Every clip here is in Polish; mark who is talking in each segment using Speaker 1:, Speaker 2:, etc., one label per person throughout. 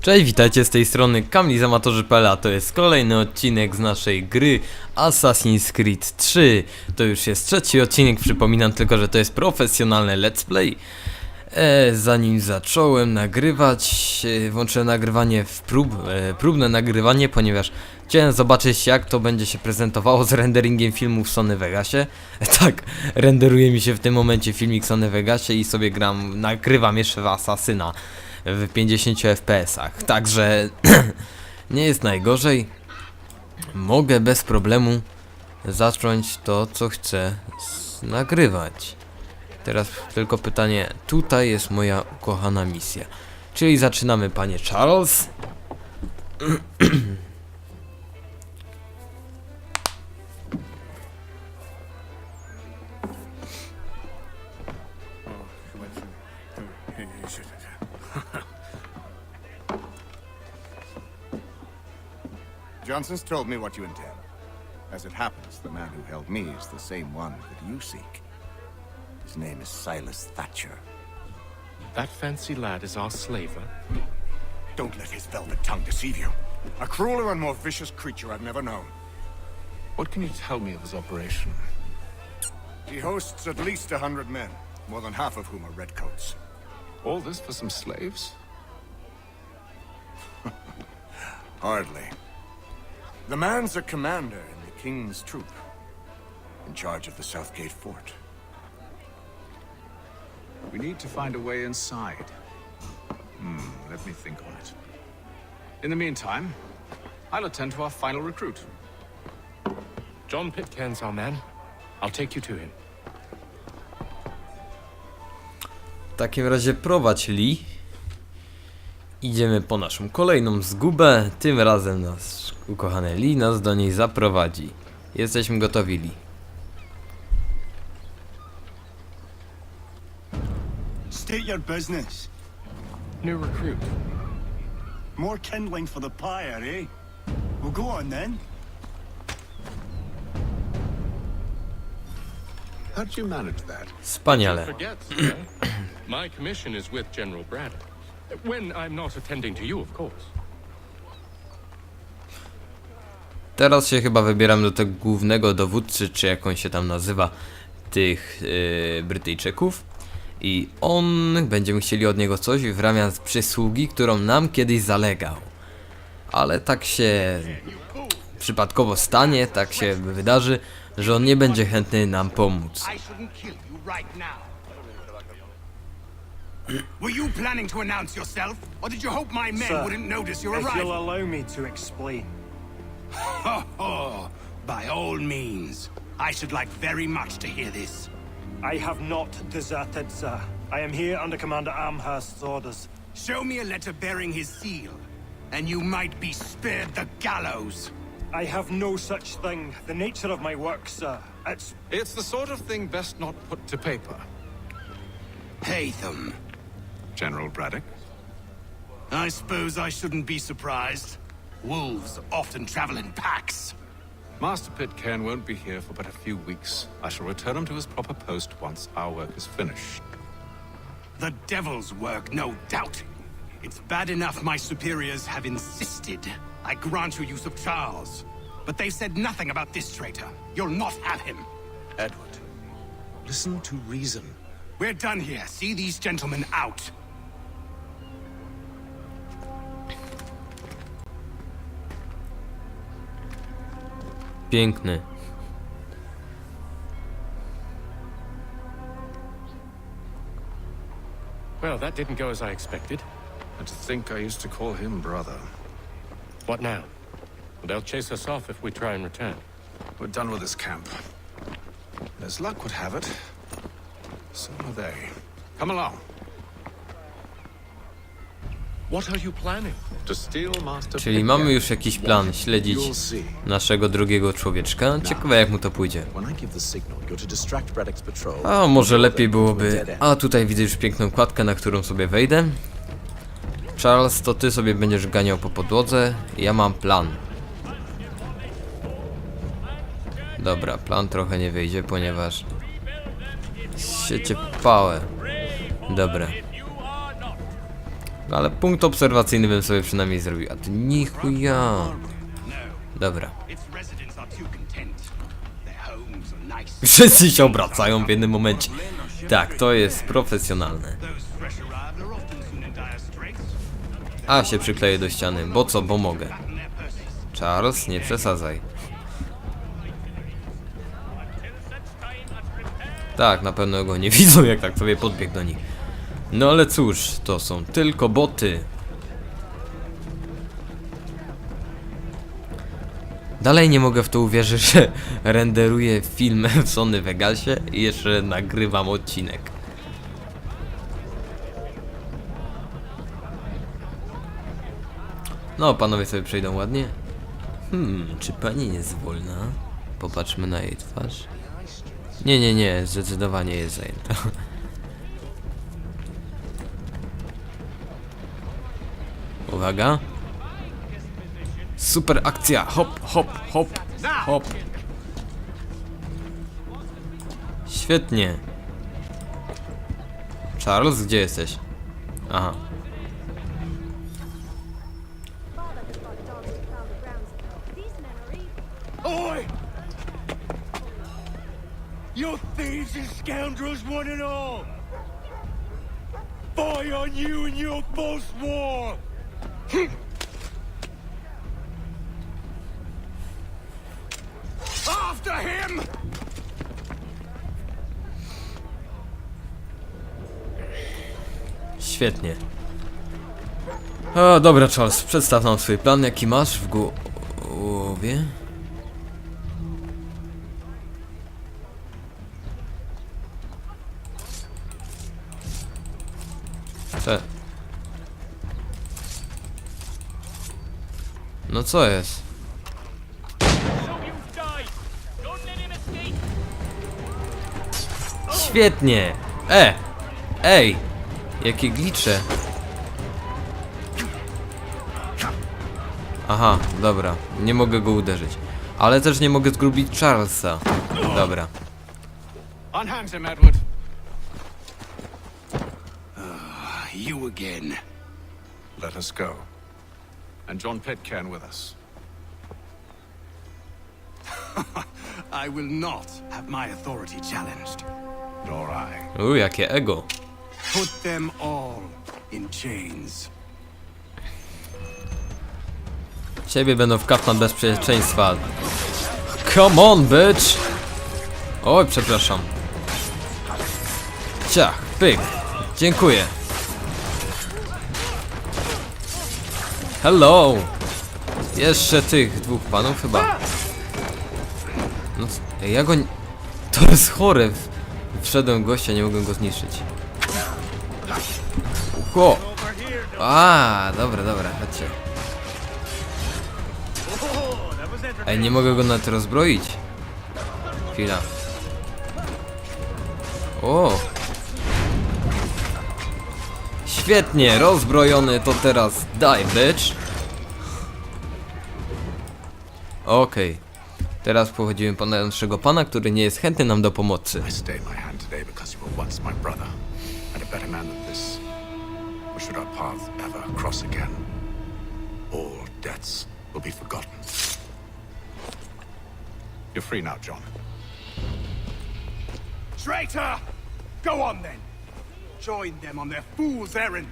Speaker 1: Cześć, witajcie z tej strony kamlizamatorzy.pl, a to jest kolejny odcinek z naszej gry Assassin's Creed 3. To już jest trzeci odcinek, przypominam tylko, że to jest profesjonalne let's play. E, zanim zacząłem nagrywać, e, włączyłem nagrywanie w prób, e, próbne nagrywanie, ponieważ chciałem zobaczyć jak to będzie się prezentowało z renderingiem filmu w Sony Vegasie. tak, renderuje mi się w tym momencie filmik Sony Vegasie i sobie gram, nagrywam jeszcze w Assassina w 50 fps-ach. Także nie jest najgorzej. Mogę bez problemu zacząć to, co chcę nagrywać. Teraz tylko pytanie, tutaj jest moja ukochana misja. Czyli zaczynamy, panie Charles.
Speaker 2: Johnson's told me what you intend. As it happens, the man who held me is the same one that you seek. His name is Silas Thatcher.
Speaker 3: That fancy lad is our slaver.
Speaker 2: Don't let his velvet tongue deceive you. A crueler and more vicious creature I've never known.
Speaker 3: What can you tell me of his operation?
Speaker 2: He hosts at least a hundred men, more than half of whom are redcoats.
Speaker 3: All this for some slaves?
Speaker 2: Hardly. The man's a commander in the king's troop, in charge of the Southgate fort.
Speaker 4: We need to find a way inside. Hmm, let me think on it. In the meantime, I'll attend to our final recruit.
Speaker 3: John Pitcairn's our man. I'll take you to him.
Speaker 1: W takim razie prowadź Lee. Idziemy po naszą kolejną zgubę. Tym razem nasz ukochany Lee nas do niej zaprowadzi. Jesteśmy gotowi, Lee.
Speaker 5: State your business.
Speaker 3: New recruit.
Speaker 5: More kindling for the pyre, eh? Well, go on then.
Speaker 4: How did you manage that?
Speaker 1: Wspaniale.
Speaker 3: My commission is with General Braddock. When I'm not attending to you, of course.
Speaker 1: Teraz się chyba wybieram do tego głównego dowódcy, czy jak on się tam nazywa, tych yy, Brytyjczyków. I on, będziemy chcieli od niego coś w ramach przysługi, którą nam kiedyś zalegał. Ale tak się przypadkowo stanie, tak się wydarzy, że on nie będzie chętny nam pomóc.
Speaker 6: Were you planning to announce yourself, or did you hope my men
Speaker 5: Sir,
Speaker 6: wouldn't notice your
Speaker 5: If you'll allow me to explain.
Speaker 6: Ho oh, ho! By all means. I should like very much to hear this.
Speaker 5: I have not deserted, sir. I am here under Commander Amherst's orders.
Speaker 6: Show me a letter bearing his seal, and you might be spared the gallows.
Speaker 5: I have no such thing. The nature of my work, sir. It's
Speaker 4: It's the sort of thing best not put to paper.
Speaker 6: Hatham.
Speaker 4: General Braddock?
Speaker 6: I suppose I shouldn't be surprised. Wolves often travel in packs.
Speaker 4: Master Pitcairn won't be here for but a few weeks. I shall return him to his proper post once our work is finished.
Speaker 6: The devil's work, no doubt. It's bad enough my superiors have insisted I grant you use of Charles. But they've said nothing about this traitor. You'll not have him.
Speaker 4: Edward, listen to reason.
Speaker 6: We're done here. See these gentlemen out.
Speaker 1: Piękny.
Speaker 3: Well, that didn't go as I expected.
Speaker 4: And to think I used to call him brother.
Speaker 3: What now? They'll chase us off if we try and return.
Speaker 4: We're done with this camp. As luck would have it, so are they. Come along.
Speaker 1: Czyli mamy już jakiś plan śledzić
Speaker 4: You'll see.
Speaker 1: naszego drugiego człowieczka. Ciekawe jak mu to pójdzie.
Speaker 7: When I give the signal, you're to distract Braddock's patrol.
Speaker 1: A może lepiej byłoby... A tutaj widzę już piękną kładkę, na którą sobie wejdę. Charles, to ty sobie będziesz ganiał po podłodze. Ja mam plan. Dobra, plan trochę nie wyjdzie, ponieważ... Siecie pałę. Dobra. Ale punkt obserwacyjny bym sobie przynajmniej zrobił. A ty nichuja. Dobra. Wszyscy się obracają w jednym momencie. Tak, to jest profesjonalne. A się przykleję do ściany, bo co, bo mogę. Charles, nie przesadzaj. Tak, na pewno go nie widzą, jak tak sobie podbiegł do nich. No ale cóż, to są tylko boty. Dalej nie mogę w to uwierzyć, że renderuję film w Sony Vegasie i jeszcze nagrywam odcinek. No, panowie sobie przejdą ładnie. Hmm, czy pani jest wolna? Popatrzmy na jej twarz. Nie, nie, nie, zdecydowanie jest zajęta. Uwaga. Super akcja! Hop, hop, hop, hop. Świetnie. Charles, gdzie jesteś? Aha.
Speaker 5: Oi! Thieves and scoundrels, one and all! On you and your false war!
Speaker 6: After him!
Speaker 1: Świetnie. O, dobra, Charles, przedstaw nam swój plan, jaki masz w gło- głowie. Cze. No co jest? Świetnie! E! Ej! Jakie glicze! Aha, dobra. Nie mogę go uderzyć. Ale też nie mogę zgubić Charlesa. Dobra.
Speaker 4: Unhand him, Edward.
Speaker 6: You again.
Speaker 4: Let us go. And John Pitcairn with us.
Speaker 6: I will not have my authority challenged.
Speaker 4: Nor I.
Speaker 1: Uuu, jakie ego.
Speaker 6: Put them all in chains.
Speaker 1: Ciebie będą w kaptan bezpieczeństwa. Come on, bitch! Oj, przepraszam. Ciach, pyk. Dziękuję. Hello! Jeszcze tych dwóch panów chyba. No, ja go... To jest chore. Wszedłem gościa, nie mogłem go zniszczyć. Ucho! A, dobra, dobra, chodźcie. Ej, nie mogę go nawet rozbroić. Chwila. O! Świetnie, rozbrojony to teraz daj, bitch. Okej. Teraz pochodzimy po naszego pana, który nie jest chętny nam do pomocy.
Speaker 4: I stay my hand today because you were once my brother, cross again, all debts will be forgotten. You're free now, John.
Speaker 6: Traitor! Go on then. Join them on their fool's errand.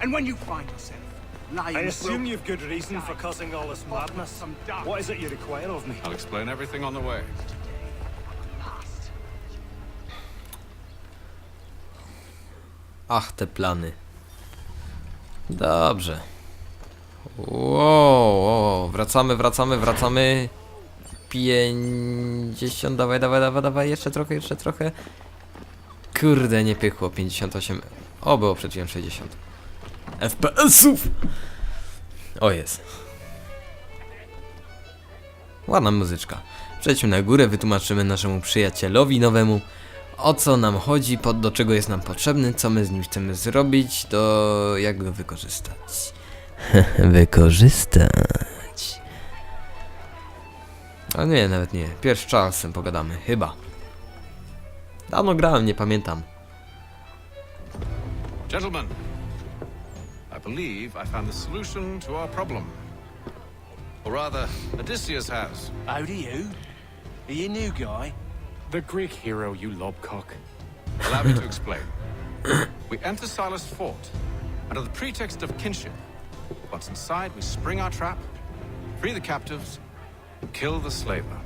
Speaker 6: And when you find yourself lying
Speaker 5: I assume you've good reason for causing all this madness. What is it you require of me?
Speaker 4: I'll explain everything on the way.
Speaker 1: Ach, te plany. Eh. Dobrze. Wow, wow, wracamy, wracamy, wracamy. 50, dawaj, dawaj, dawaj, dawaj, jeszcze trochę, jeszcze trochę. Kurde, nie pykło, 58. O, było przed chwilą 60. FPS-ów! O, jest. Ładna muzyczka. Przejdźmy na górę, wytłumaczymy naszemu przyjacielowi nowemu, o co nam chodzi, po, do czego jest nam potrzebny, co my z nim chcemy zrobić, to jak go wykorzystać. wykorzystać. A nie, nawet nie. Pierwszy z Charlesem pogadamy, chyba. Dawno grałem, nie pamiętam.
Speaker 4: Gentlemen, believe I found the solution to our problem. Or rather, Odysseus has.
Speaker 8: How do you? Are you new guy?
Speaker 3: The Greek hero, you lobcock.
Speaker 4: Allow me to explain. We enter Silas' fort under the pretext of kinship. Once inside, we spring our trap, free the captives, and kill the slaver.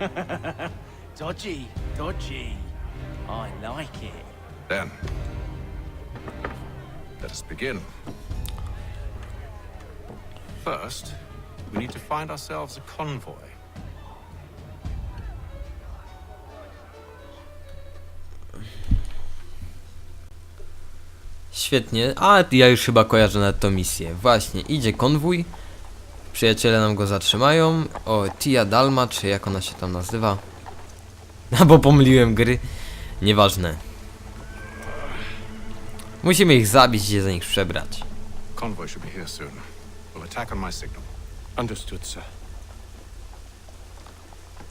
Speaker 8: Dodgy, dodgy. I like it.
Speaker 4: Then, let us begin. First, we need to find ourselves a convoy.
Speaker 1: Świetnie, a ja już chyba kojarzę nawet tą misję. Właśnie, idzie konwój. Przyjaciele nam go zatrzymają. O, Tia Dalma, czy jak ona się tam nazywa? No bo pomyliłem gry. Nieważne. Musimy ich zabić i za nich przebrać.
Speaker 4: Convoy should be here soon. We'll attack on my signal.
Speaker 3: Understood, sir.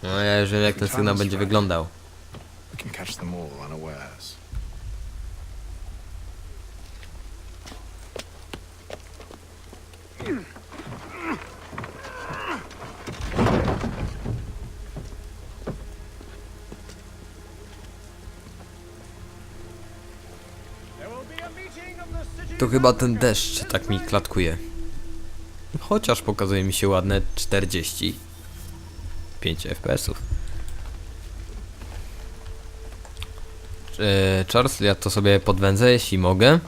Speaker 1: No ja jeżeli jak ten sygnał będzie wyglądał.
Speaker 4: We can catch them all unawares.
Speaker 1: To chyba ten deszcz tak mi klatkuje. Chociaż pokazuje mi się ładne 45 FPS-ów. E, Charles, ja to sobie podwędzę, jeśli mogę.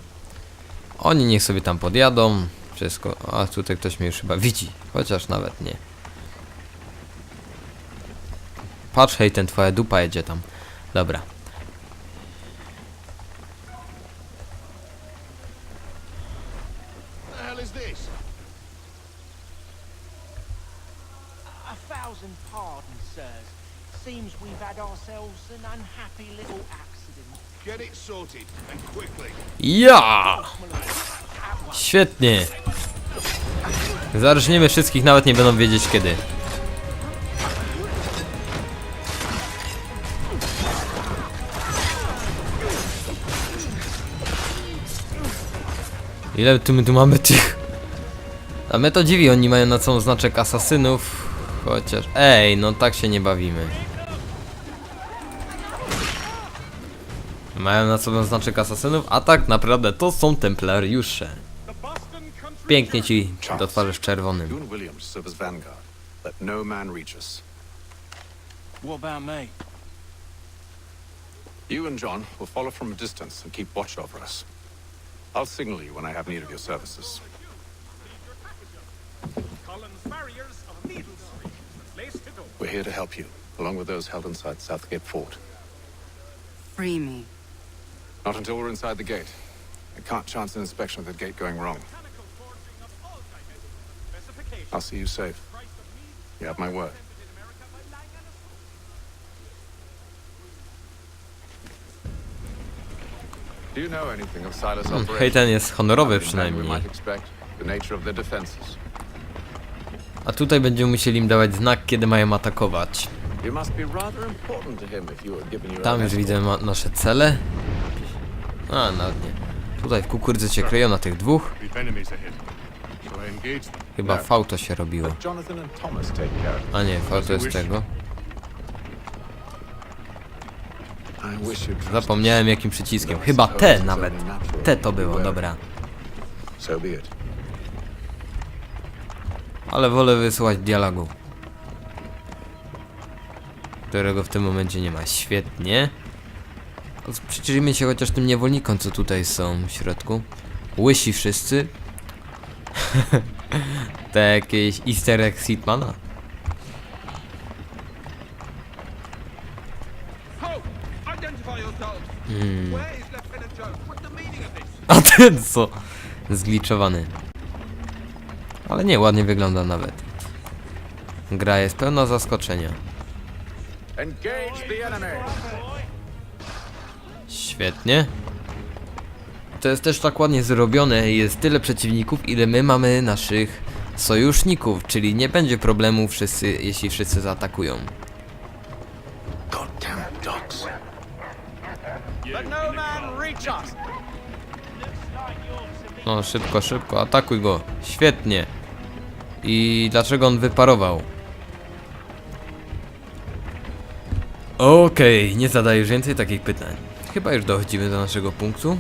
Speaker 1: Oni niech sobie tam podjadą. Wszystko. A tutaj ktoś mnie już chyba widzi. Chociaż nawet nie. Patrz, hej, ten twoja dupa jedzie tam. Dobra.
Speaker 8: Seems we've had ourselves an unhappy little accident.
Speaker 2: Get it sorted, and quickly.
Speaker 1: Ja! Świetnie. Zarżniemy wszystkich, nawet nie będą wiedzieć kiedy. Ile tu my tu mamy tych? A mnie to dziwi, oni mają na całą znaczek asasynów. Chociaż... Ej, no tak się nie bawimy. Mają na sobie znaczek asasynów, a tak naprawdę to są templariusze. Pięknie ci do twarzy w czerwonym.
Speaker 4: You and Williams serve as vanguard. Let no man reach us.
Speaker 8: What about me?
Speaker 4: You and John will follow from a distance and keep watch over us. I'll signal you when I have need of your services. We're here to help you, along with those held inside Southgate Fort.
Speaker 9: Free me.
Speaker 4: Not until we're inside the gate. I can't chance an inspection of the gate going wrong. I'll see you safe. You have my word. Do you know anything of Silas'?
Speaker 1: Hej, ten jest honorowy
Speaker 4: we
Speaker 1: przynajmniej.
Speaker 4: might expect, the nature of their defenses.
Speaker 1: A tutaj będziemy musieli im dawać znak, kiedy mają atakować.
Speaker 4: You must be rather important to him if you were given your
Speaker 1: Tam
Speaker 4: own
Speaker 1: już widzę ma nasze cele. A, nawet nie. Tutaj w kukurydzy się kryją na tych dwóch.
Speaker 2: We've enemies ahead. Shall I engage them?
Speaker 1: Chyba V to się robiło. A nie, V to jest tego. Zapomniałem jakim przyciskiem. Chyba T nawet. T to było, dobra. Ale wolę wysłuchać dialogu. Którego w tym momencie nie ma. Świetnie. Przyjrzyjmy się chociaż tym niewolnikom, co tutaj są w środku. Łysi wszyscy. Te jakieś easter egg Hitmana. Hmm. A ten co? Zgliczowany. Ale nie, ładnie wygląda nawet. Gra jest pełna zaskoczenia. Świetnie. To jest też tak ładnie zrobione. Jest tyle przeciwników, ile my mamy naszych sojuszników, czyli nie będzie problemu wszyscy, jeśli wszyscy zaatakują.
Speaker 8: No
Speaker 1: szybko, szybko, atakuj go. Świetnie. I dlaczego on wyparował? Okej, nie zadaję już więcej takich pytań. Chyba już dochodzimy do naszego punktu.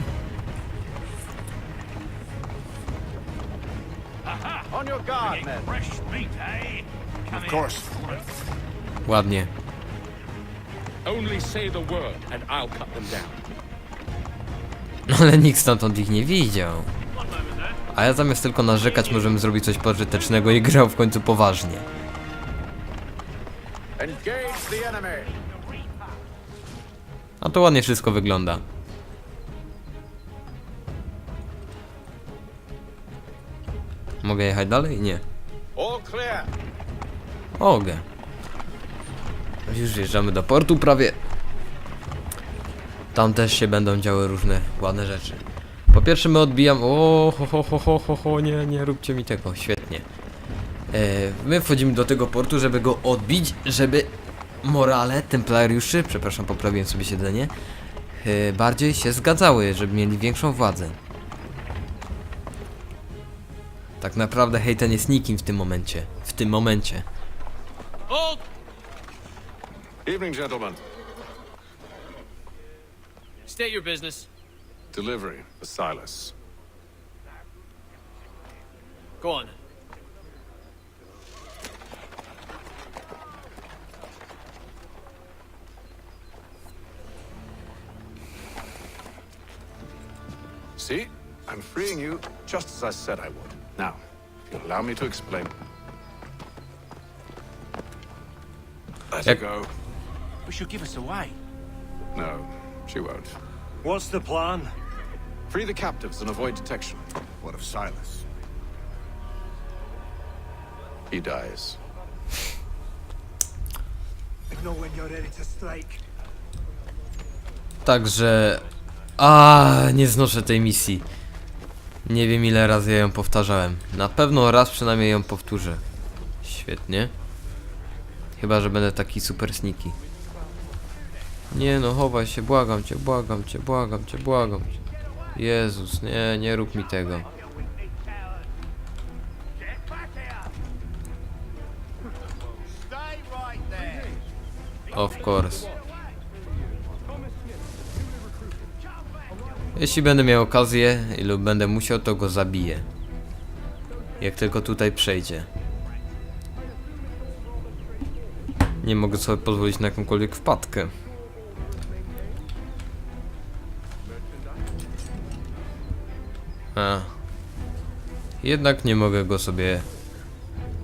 Speaker 3: Down.
Speaker 1: No ale nikt stamtąd ich nie widział. A ja zamiast tylko narzekać, możemy zrobić coś pożytecznego i grał w końcu poważnie. A to ładnie wszystko wygląda. Mogę jechać dalej? Nie.
Speaker 7: All clear!
Speaker 1: Mogę. Już wjeżdżamy do portu prawie. Tam też się będą działy różne ładne rzeczy. Po pierwsze my odbijam... O, ho, ho, ho, ho, ho, ho, nie, nie róbcie mi tego, świetnie. E, my wchodzimy do tego portu, żeby go odbić, żeby morale templariuszy, przepraszam, poprawiłem sobie siedzenie, e, bardziej się zgadzały, żeby mieli większą władzę. Tak naprawdę hejten jest nikim w tym momencie. W tym momencie.
Speaker 4: Evening, gentlemen.
Speaker 8: State your business.
Speaker 4: Delivery for Silas.
Speaker 8: Go on.
Speaker 4: See? I'm freeing you just as I said I would. Now, if you'll allow me to explain. Let her go.
Speaker 8: But she'll give us away.
Speaker 4: No, she won't.
Speaker 5: What's the plan?
Speaker 4: Free the captives and avoid detection.
Speaker 2: What of Silas?
Speaker 4: He dies.
Speaker 5: Know when you're ready to strike.
Speaker 1: Także... A, nie znoszę tej misji. Nie wiem ile razy ja ją powtarzałem. Na pewno raz przynajmniej ją powtórzę. Świetnie. Chyba, że będę taki super sneaky. Nie no, chowaj się, błagam cię, błagam cię, błagam cię, błagam cię. Jezus, nie, nie rób mi tego. Of course. Jeśli będę miał okazję lub będę musiał, to go zabiję. Jak tylko tutaj przejdzie. Nie mogę sobie pozwolić na jakąkolwiek wpadkę. A. Jednak nie mogę go sobie,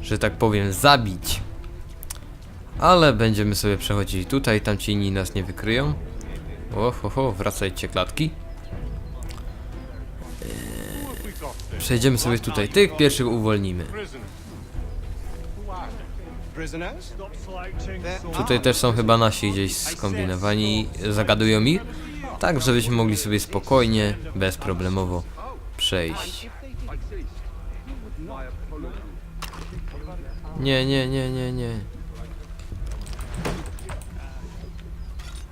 Speaker 1: że tak powiem, zabić. Ale będziemy sobie przechodzili tutaj, tam ci inni nas nie wykryją. O, ho, ho, wracajcie klatki. Przejdziemy sobie tutaj, tych pierwszych uwolnimy. Tutaj też są chyba nasi gdzieś skombinowani, zagadują ich. Tak, żebyśmy mogli sobie spokojnie, bezproblemowo przejść. Nie, nie, nie, nie, nie.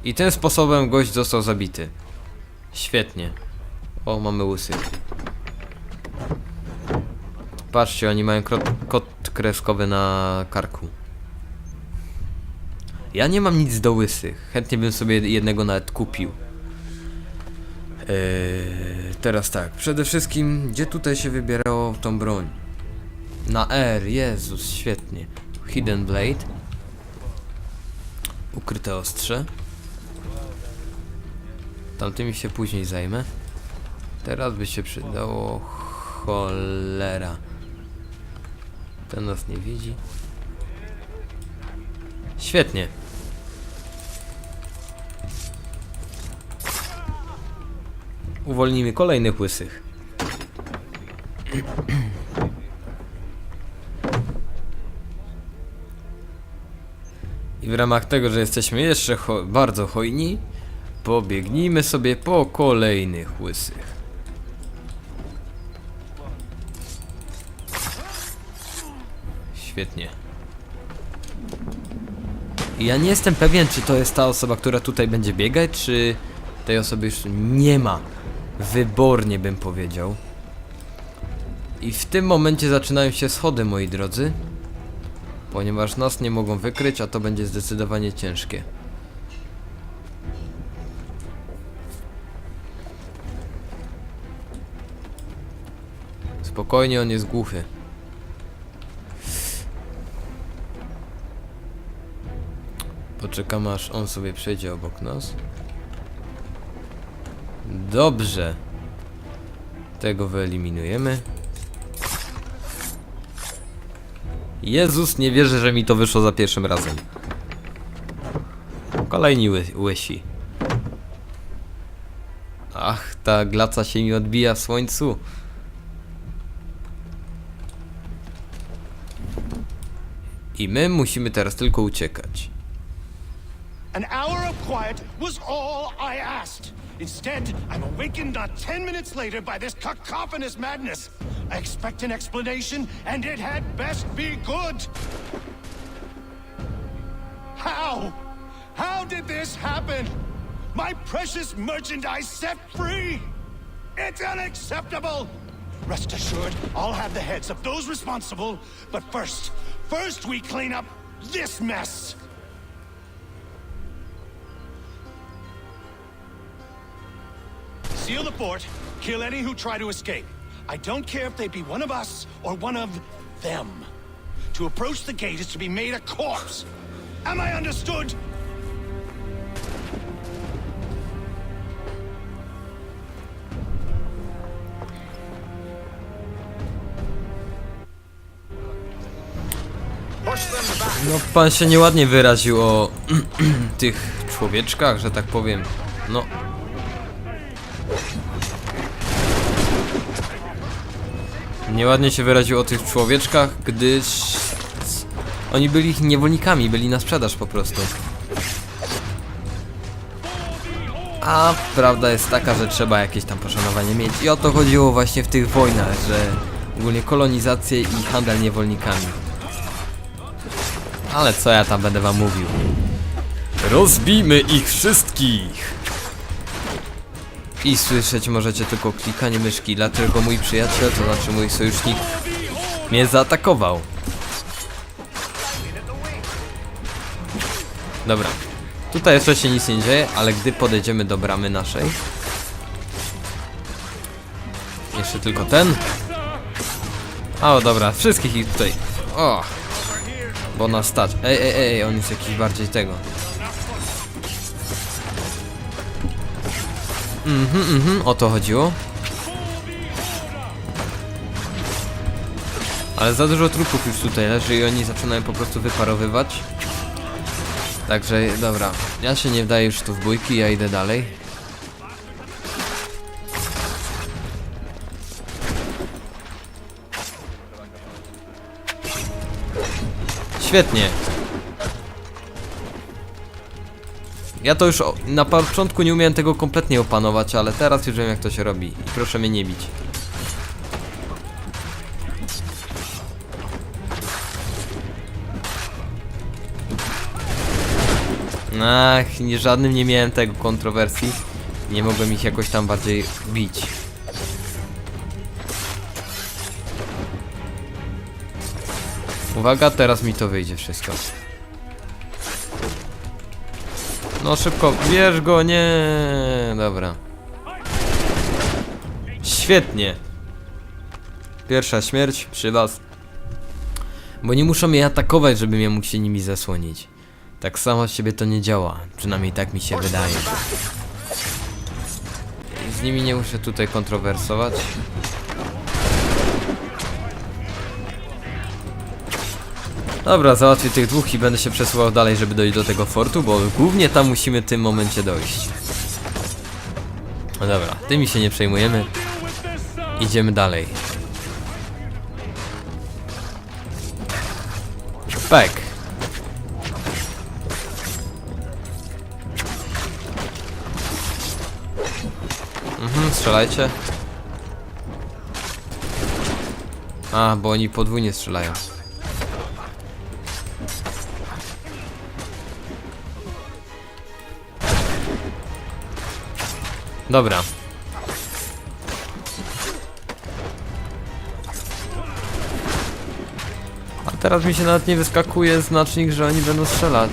Speaker 1: I tym sposobem gość został zabity. Świetnie. O, mamy łysych. Patrzcie, oni mają kot kreskowy na karku. Ja nie mam nic do łysych. Chętnie bym sobie jednego nawet kupił. Eee, teraz tak, przede wszystkim, gdzie tutaj się wybierało tą broń? Na R, Jezus, świetnie. Hidden Blade. Ukryte ostrze. Tamtymi się później zajmę. Teraz by się przydało... Cholera. Ten nas nie widzi. Świetnie. Uwolnimy kolejnych łysych. I w ramach tego, że jesteśmy jeszcze ho bardzo hojni, pobiegnijmy sobie po kolejnych łysych. Świetnie. I Ja nie jestem pewien, czy to jest ta osoba, która tutaj będzie biegać, czy tej osoby już nie ma. Wybornie bym powiedział. I w tym momencie zaczynają się schody, moi drodzy. Ponieważ nas nie mogą wykryć, a to będzie zdecydowanie ciężkie. Spokojnie, on jest głuchy. Poczekam aż on sobie przejdzie obok nas. Dobrze. Tego wyeliminujemy. Jezus, nie wierzę, że mi to wyszło za pierwszym razem. Kolejni ły łysi. Ach, ta glaca się mi odbija w słońcu. I my musimy teraz tylko uciekać.
Speaker 5: An hour of quiet was all I asked. Instead, I'm awakened not ten minutes later by this cacophonous madness. I expect an explanation, and it had best be good. How? How did this happen? My precious merchandise set free! It's unacceptable! Rest assured, I'll have the heads of those responsible, but first, first we clean up this mess! Seal the fort, kill any who try to escape. I don't care if they be one of us or one of them. To approach the gate is to be made a corpse. Am I understood?
Speaker 1: No, pan się nieładnie wyraził o tych człowieczkach, że tak powiem. No. Nieładnie się wyraził o tych człowieczkach, gdyż oni byli ich niewolnikami, byli na sprzedaż po prostu. A prawda jest taka, że trzeba jakieś tam poszanowanie mieć. I o to chodziło właśnie w tych wojnach, że ogólnie kolonizację i handel niewolnikami. Ale co ja tam będę wam mówił? Rozbijmy ich wszystkich! I słyszeć możecie tylko klikanie myszki, dlatego mój przyjaciel, to znaczy mój sojusznik, mnie zaatakował. Dobra. Tutaj jeszcze się nic nie dzieje, ale gdy podejdziemy do bramy naszej... Jeszcze tylko ten. O, dobra, wszystkich ich tutaj... O! Bo nas stać. Ej, ej, ej, on jest jakiś bardziej tego. Mhm, mhm, o to chodziło. Ale za dużo trupów już tutaj leży i oni zaczynają po prostu wyparowywać. Także, dobra, ja się nie wdaję już tu w bójki, ja idę dalej. Świetnie. Ja to już na początku nie umiałem tego kompletnie opanować, ale teraz już wiem jak to się robi. I proszę mnie nie bić. Ach, nie, żadnym nie miałem tego kontrowersji. Nie mogłem ich jakoś tam bardziej bić. Uwaga, teraz mi to wyjdzie wszystko. No szybko, bierz go, nie, dobra. Świetnie. Pierwsza śmierć przy was. Bo nie muszą mnie atakować, żebym ja mógł się nimi zasłonić. Tak samo z siebie to nie działa. Przynajmniej tak mi się wydaje. Z nimi nie muszę tutaj kontrowersować. Dobra, załatwię tych dwóch i będę się przesuwał dalej, żeby dojść do tego fortu, bo głównie tam musimy w tym momencie dojść. No dobra, tymi się nie przejmujemy. Idziemy dalej. Pek. Mhm, strzelajcie. A, bo oni podwójnie strzelają. Dobra. Teraz mi się nawet nie wyskakuje znacznik, że oni będą strzelać.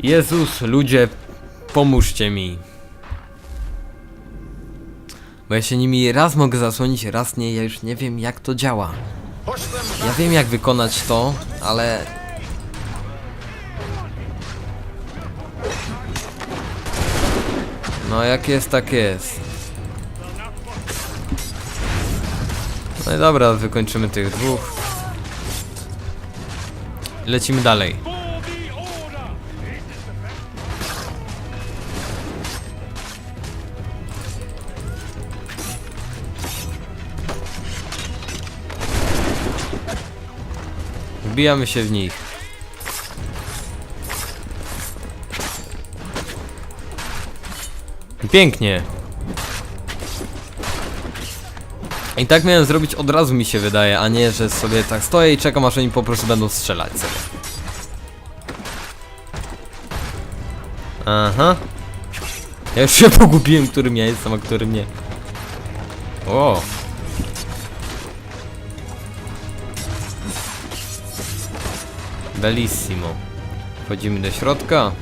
Speaker 1: Jezus, ludzie, pomóżcie mi. Bo ja się nimi raz mogę zasłonić, raz nie, ja już nie wiem jak to działa. Ja wiem jak wykonać to, ale... No jak jest, tak jest. No i dobra, wykończymy tych dwóch. Lecimy dalej. Wbijamy się w nich. Pięknie. I tak miałem zrobić od razu mi się wydaje, a nie, że sobie tak stoję i czekam aż oni po prostu będą strzelać sobie. Aha. Ja już się pogubiłem, którym ja jestem, a którym nie. O. Bellissimo. Wchodzimy do środka.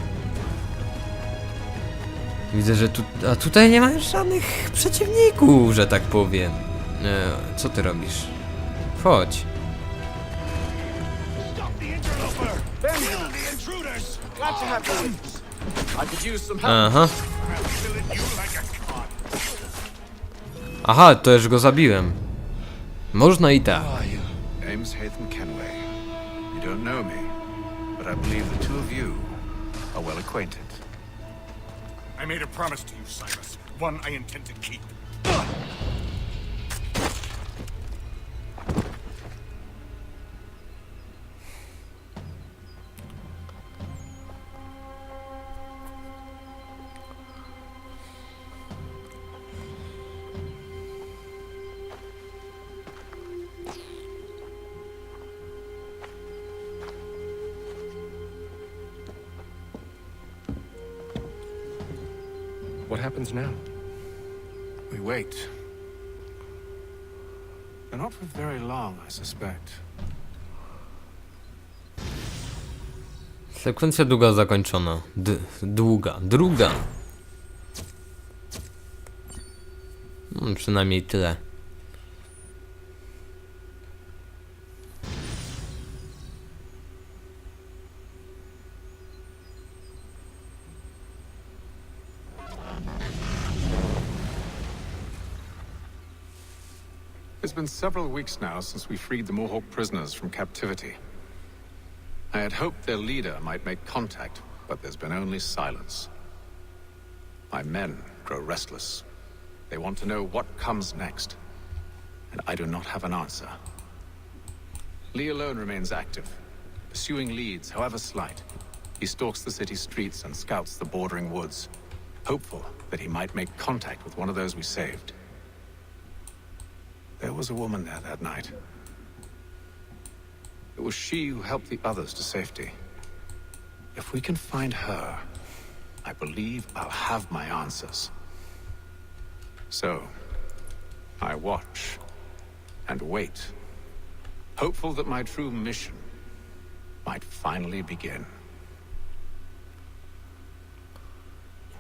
Speaker 1: Widzę, że tu... A tutaj nie ma żadnych przeciwników, że tak powiem. E, co ty robisz? Chodź. Aha. Aha, to już go zabiłem. Można i tak.
Speaker 4: You don't know me, I believe the two of you are well acquainted.
Speaker 5: I made a promise to you, Cyrus. One I intend to keep.
Speaker 3: Happens now?
Speaker 4: We wait. And not for very long, I suspect.
Speaker 1: Sekwencja długa zakończona. D długa. Druga. No, przynajmniej tyle.
Speaker 4: It's been several weeks now since we freed the Mohawk prisoners from captivity. I had hoped their leader might make contact, but there's been only silence. My men grow restless. They want to know what comes next, and I do not have an answer. Lee alone remains active, pursuing leads, however slight. He stalks the city streets and scouts the bordering woods, hopeful that he might make contact with one of those we saved. There was a woman there that night. It was she who helped the others to safety. If we can find her, I believe I'll have my answers. So, I watch and wait, hopeful that my true mission might finally begin.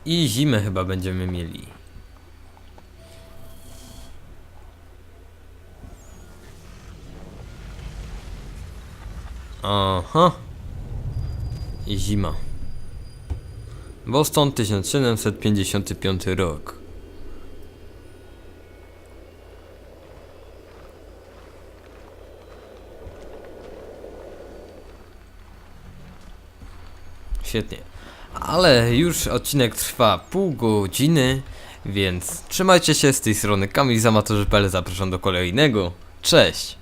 Speaker 1: I zimę chyba będziemy mieli. Aha. I zima. Boston 1755 rok. Świetnie. Ale już odcinek trwa pół godziny, więc trzymajcie się z tej strony Kamil z Amatorzy.pl zapraszam do kolejnego. Cześć!